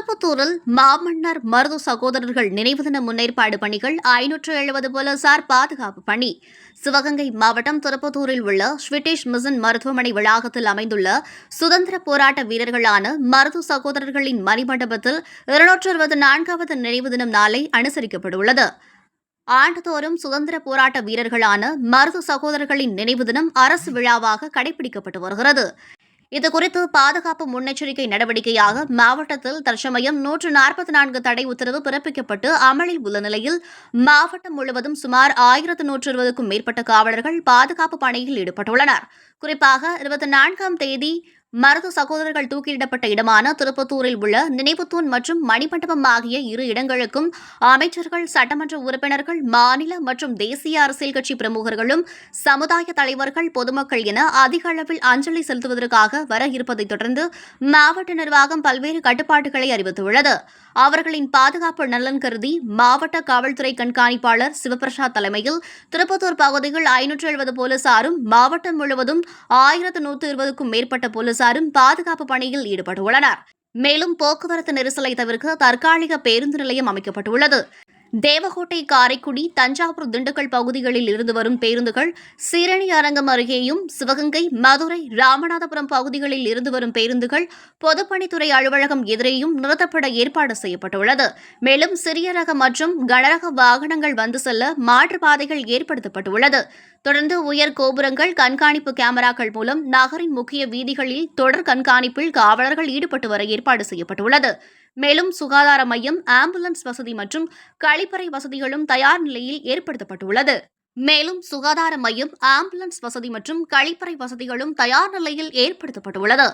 திருப்பத்தூரில் மாமன்னர் மருது சகோதரர்கள் நினைவு தின முன்னேற்பாடு பணிகள் ஐநூற்று எழுபது போலீசார் பாதுகாப்பு பணி. சிவகங்கை மாவட்டம் திருப்பத்தூரில் உள்ள ஸ்விட்டிஷ் மிசன் மருத்துவமனை வளாகத்தில் அமைந்துள்ள சுதந்திர போராட்ட வீரர்களான மருது சகோதரர்களின் மணிமண்டபத்தில் இருநூற்று அறுபது நான்காவது நினைவு தினம் நாளை அனுசரிக்கப்பட்டுள்ளது ஆண்டுதோறும் சுதந்திர போராட்ட வீரர்களான மருது சகோதரர்களின் நினைவு தினம் அரசு விழாவாக கடைபிடிக்கப்பட்டு வருகிறது. இதுகுறித்து பாதுகாப்பு முன்னெச்சரிக்கை நடவடிக்கையாக மாவட்டத்தில் தற்சமயம் நூற்று நாற்பத்தி நான்கு தடை உத்தரவு பிறப்பிக்கப்பட்டு அமலில் உள்ள நிலையில் மாவட்டம் முழுவதும் சுமார் ஆயிரத்து நூற்று இருபதுக்கும் மேற்பட்ட காவலர்கள் பாதுகாப்பு பணியில் ஈடுபட்டுள்ளனர். குறிப்பாக இருபத்தி நான்காம் தேதி மருது சகோதரர்கள் தூக்கிலிடப்பட்ட இடமான திருப்பத்தூரில் உள்ள நினைவுத்தூண் மற்றும் மணிமண்டபம் ஆகிய இரு இடங்களுக்கும் அமைச்சர்கள் சட்டமன்ற உறுப்பினர்கள் மாநில மற்றும் தேசிய அரசியல் கட்சி பிரமுகர்களும் சமுதாய தலைவர்கள் பொதுமக்கள் என அதிக அளவில் அஞ்சலி செலுத்துவதற்காக வர இருப்பதைத் தொடர்ந்து மாவட்ட நிர்வாகம் பல்வேறு கட்டுப்பாடுகளை அறிவித்துள்ளது. அவர்களின் பாதுகாப்பு நலன் கருதி மாவட்ட காவல்துறை கண்காணிப்பாளர் சிவபிரசாத் தலைமையில் திருப்பத்தூர் பகுதியில் ஐநூற்று எழுபது போலீசாரும் மாவட்டம் முழுவதும் ஆயிரத்து நூற்று இருபதுக்கும் மேற்பட்ட போலீஸ் போலீசாரும் பாதுகாப்பு பணியில் ஈடுபட்டுள்ளனர். மேலும் போக்குவரத்து நெரிசலை தவிர்க்க தற்காலிக பேருந்து நிலையம் அமைக்கப்பட்டுள்ளது. தேவகோட்டை காரைக்குடி தஞ்சாவூர் திண்டுக்கல் பகுதிகளில் இருந்து வரும் பேருந்துகள் சீரணி அரங்கம் அருகேயும் சிவகங்கை மதுரை ராமநாதபுரம் பகுதிகளில் இருந்து வரும் பேருந்துகள் பொதுப்பணித்துறை அலுவலகம் எதிரேயும் நிறுத்தப்பட ஏற்பாடு செய்யப்பட்டுள்ளது. மேலும் சிறிய ரக மற்றும் கனரக வாகனங்கள் வந்து செல்ல மாற்றுப்பாதைகள் ஏற்படுத்தப்பட்டுள்ளது. தொடர்ந்து உயர் கோபுரங்கள் கண்காணிப்பு கேமராக்கள் மூலம் நகரின் முக்கிய வீதிகளில் தொடர் கண்காணிப்பில் காவலர்கள் ஈடுபட்டு வர ஏற்பாடு செய்யப்பட்டுள்ளது. மேலும் சுகாதார மையம் ஆம்புலன்ஸ் வசதி மற்றும் கழிப்பறை வசதிகளும் தயார் நிலையில் ஏற்படுத்தப்பட்டுள்ளது. மேலும் சுகாதார மையம் ஆம்புலன்ஸ் வசதி மற்றும் கழிப்பறை வசதிகளும் தயார் நிலையில் ஏற்படுத்தப்பட்டுள்ளது.